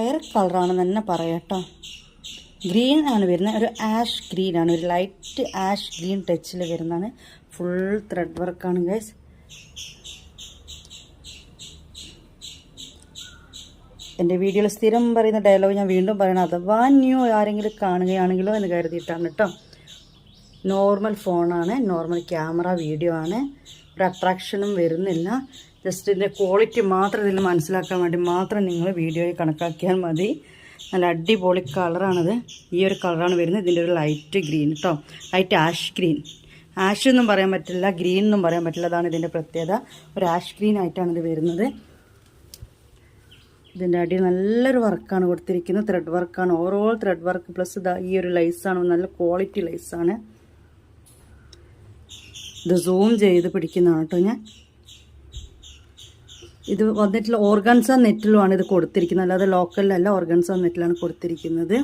വേറെ കളറാണെന്ന് തന്നെ പറയാട്ടോ ഗ്രീൻ ആണ് വരുന്നത്. ഒരു ആഷ് ഗ്രീൻ ആണ്. ഒരു ലൈറ്റ് ആഷ് ഗ്രീൻ ടച്ചിൽ വരുന്നതാണ്. ഫുൾ ത്രെഡ് വർക്കാണ് ഗൈസ് എന്റെ വീഡിയോയിൽ സ്ഥിരം പറയുന്ന ഡയലോഗ് ഞാൻ വീണ്ടും പറയണം. അഥവാ ന്യൂ ആരെങ്കിലും കാണുകയാണെങ്കിലോ എന്ന് കരുതിയിട്ടാണ് കേട്ടോ. നോർമൽ ഫോണാണ് നോർമൽ ക്യാമറ വീഡിയോ ആണ്. ഒരു അട്രാക്ഷനും വരുന്നില്ല. ജസ്റ്റ് ഇതിന്റെ ക്വാളിറ്റി മാത്രം ഇതിൽ മനസ്സിലാക്കാൻ വേണ്ടി മാത്രം നിങ്ങൾ വീഡിയോയിൽ കണക്കാക്കിയാൽ മതി. നല്ല അടിപൊളി കളറാണത് ഈ ഒരു കളറാണ് വരുന്നത്. ഇതിന്റെ ഒരു ലൈറ്റ് ഗ്രീൻ കേട്ടോ ലൈറ്റ് ആഷ് ഗ്രീൻ ആഷ് എന്നും പറയാൻ പറ്റില്ല. ഗ്രീൻ എന്നും പറയാൻ പറ്റില്ല. അതാണ് ഇതിന്റെ പ്രത്യേകത. ഒരു ആഷ് ഗ്രീൻ ആയിട്ടാണ് ഇത് വരുന്നത്. ഇതിന്റെ അടി നല്ലൊരു വർക്കാണ് കൊടുത്തിരിക്കുന്നത്. ത്രെഡ് വർക്കാണ് ഓവറോൾ ത്രെഡ് വർക്ക് പ്ലസ് ഈ ഒരു ലൈസാണ് നല്ല ക്വാളിറ്റി ലൈസാണ് ഇത് സൂം ചെയ്ത് പിടിക്കുന്നതാണ് കേട്ടോ ഞാൻ. ഇത് വന്നിട്ടുള്ള ഓർഗൻസ നെറ്റിലുമാണ് ഇത് കൊടുത്തിരിക്കുന്നത്. അല്ലാതെ ലോക്കലിലല്ല ഓർഗൻസ നെറ്റിലാണ് കൊടുത്തിരിക്കുന്നത്.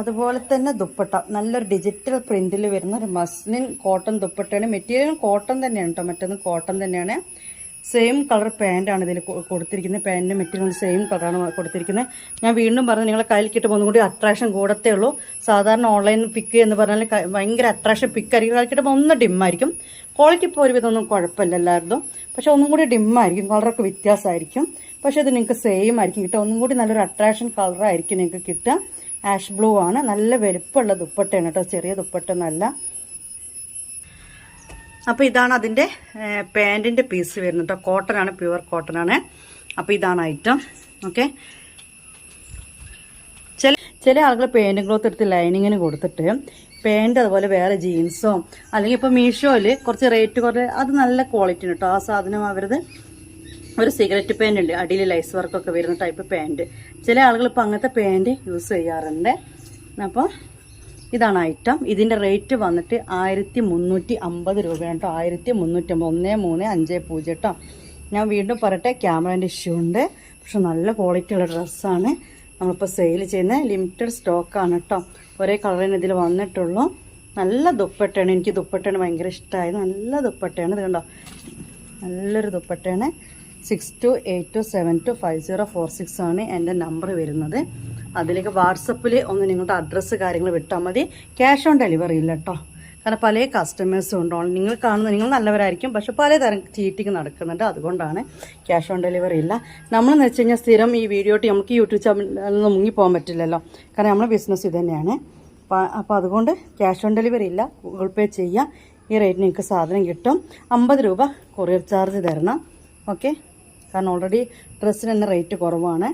അതുപോലെ തന്നെ ദുപ്പട്ട. നല്ലൊരു ഡിജിറ്റൽ പ്രിന്റിൽ വരുന്ന ഒരു മസ്ലിൻ കോട്ടൺ ദുപ്പട്ടയാണ്. മെറ്റീരിയൽ കോട്ടൺ തന്നെയാണ് കേട്ടോ. മറ്റൊന്ന് കോട്ടൺ തന്നെയാണ്. സെയിം കളർ പാന്റാണ് ഇതിൽ കൊടുത്തിരിക്കുന്നത്. പാന്റിന്റെ മെറ്റീരിയൽ സെയിം കളറാണ് കൊടുത്തിരിക്കുന്നത്. ഞാൻ വീണ്ടും പറഞ്ഞു നിങ്ങളെ കയ്യിൽ കിട്ടുമ്പോൾ ഒന്നും കൂടി അട്രാക്ഷൻ കൂടത്തേ ഉള്ളൂ. സാധാരണ ഓൺലൈൻ പിക്ക് എന്ന് പറഞ്ഞാൽ ഭയങ്കര അട്രാക്ഷൻ പിക്ക് ആയിരിക്കും. കയ്യിൽ കിട്ടുമ്പോൾ ഒന്ന് ഡിമ്മായിരിക്കും ക്വാളിറ്റി ഇപ്പോൾ ഒരുവിധം ഒന്നും കുഴപ്പമില്ല എല്ലാവരും പക്ഷെ ഒന്നും കൂടി ഡിമ്മായിരിക്കും കളറൊക്കെ വ്യത്യാസമായിരിക്കും. പക്ഷെ ഇത് നിങ്ങൾക്ക് സെയിം ആയിരിക്കും. കിട്ടുക ഒന്നും കൂടി നല്ലൊരു അട്രാക്ഷൻ കളറായിരിക്കും നിങ്ങൾക്ക് കിട്ടുക. ആഷ് ബ്ലൂ ആണ്. നല്ല വലുപ്പമുള്ള ദുപ്പട്ടയാണ് കേട്ടോ. ചെറിയ ദുപ്പട്ടൊന്നല്ല അപ്പോൾ ഇതാണ് അതിന്റെ പാന്റിന്റെ പീസ് വരുന്നത് കേട്ടോ കോട്ടൺ ആണ് പ്യുവർ കോട്ടൺ ആണ്. അപ്പോൾ ഇതാണ് ഐറ്റം ഓക്കെ ചില ചില ആളുകൾ പാന്റും ക്ലോത്ത് എടുത്ത് ലൈനിങ്ങിന് കൊടുത്തിട്ട് പാന്റ് അതുപോലെ വേറെ ജീൻസോ അല്ലെങ്കിൽ ഇപ്പോൾ മീഷോയിൽ കുറച്ച് റേറ്റ് കുറേ അത് നല്ല ക്വാളിറ്റി ഉണ്ട് കേട്ടോ ആ സാധനം അവരത് ഒരു സിഗരറ്റ് പാന്റ് ഉണ്ട്. അടിയിൽ ലൈസ് വർക്കൊക്കെ വരുന്ന ടൈപ്പ് പാന്റ് ചില ആളുകൾ ഇപ്പോൾ അങ്ങനത്തെ പാന്റ് യൂസ് ചെയ്യാറുണ്ട്. അപ്പോൾ ഇതാണ് ഐറ്റം ഇതിന്റെ റേറ്റ് വന്നിട്ട് ആയിരത്തി മുന്നൂറ്റി അമ്പത് രൂപയാണ് കേട്ടോ. ആയിരത്തി മുന്നൂറ്റി അമ്പത് ഒന്ന് മൂന്ന് അഞ്ച് പൂജ്യം കേട്ടോ ഞാൻ വീണ്ടും പറയട്ടെ ക്യാമറേന്റെ ഇഷ്യൂ ഉണ്ട്. പക്ഷെ നല്ല ക്വാളിറ്റി ഉള്ള ഡ്രസ്സാണ് നമ്മളിപ്പോൾ സെയിൽ ചെയ്യുന്ന ലിമിറ്റഡ് സ്റ്റോക്കാണ് കേട്ടോ ഒരേ കളറിന് ഇതിൽ വന്നിട്ടുള്ളൂ. നല്ല ദുപ്പട്ടയാണ്. എനിക്ക് ദുപ്പട്ടയാണ് ഭയങ്കര ഇഷ്ടമായത് നല്ല ദുപ്പട്ടയാണ്. ഇത് കണ്ടോ? നല്ലൊരു ദുപ്പട്ടയാണ്. Six two eight two seven two five zero four six ആണ് എന്റെ നമ്പർ വരുന്നത്. അതിലേക്ക് വാട്സപ്പിൽ ഒന്ന് നിങ്ങളുടെ അഡ്രസ്സ് കാര്യങ്ങൾ വിട്ടാൽ മതി. ക്യാഷ് ഓൺ ഡെലിവറി ഇല്ല കേട്ടോ കാരണം പല കസ്റ്റമേഴ്സും ഉണ്ട്. നിങ്ങൾ കാണുന്ന നിങ്ങൾ നല്ലവരായിരിക്കും. പക്ഷെ പലതരം ചീറ്റിങ് നടക്കുന്നുണ്ട്. അതുകൊണ്ടാണ് ക്യാഷ് ഓൺ ഡെലിവറി ഇല്ല. നമ്മളെന്ന് വെച്ച് കഴിഞ്ഞാൽ സ്ഥിരം ഈ വീഡിയോ ഇട്ട് നമുക്ക് യൂട്യൂബ് ചാനലിൽ മുങ്ങി പോകാൻ പറ്റില്ലല്ലോ. കാരണം നമ്മുടെ ബിസിനസ് ഇത് തന്നെയാണ് അപ്പോൾ അതുകൊണ്ട് ക്യാഷ് ഓൺ ഡെലിവറി ഇല്ല. ഗൂഗിൾ പേ ചെയ്യുക ഈ റേറ്റിന് നിങ്ങൾക്ക് സാധനം കിട്ടും. അമ്പത് രൂപ കൊറിയർ ചാർജ് തരണം. ഓക്കെ കാരണം ഓൾറെഡി ഡ്രസ്സിന് തന്നെ റേറ്റ് കുറവാണ്.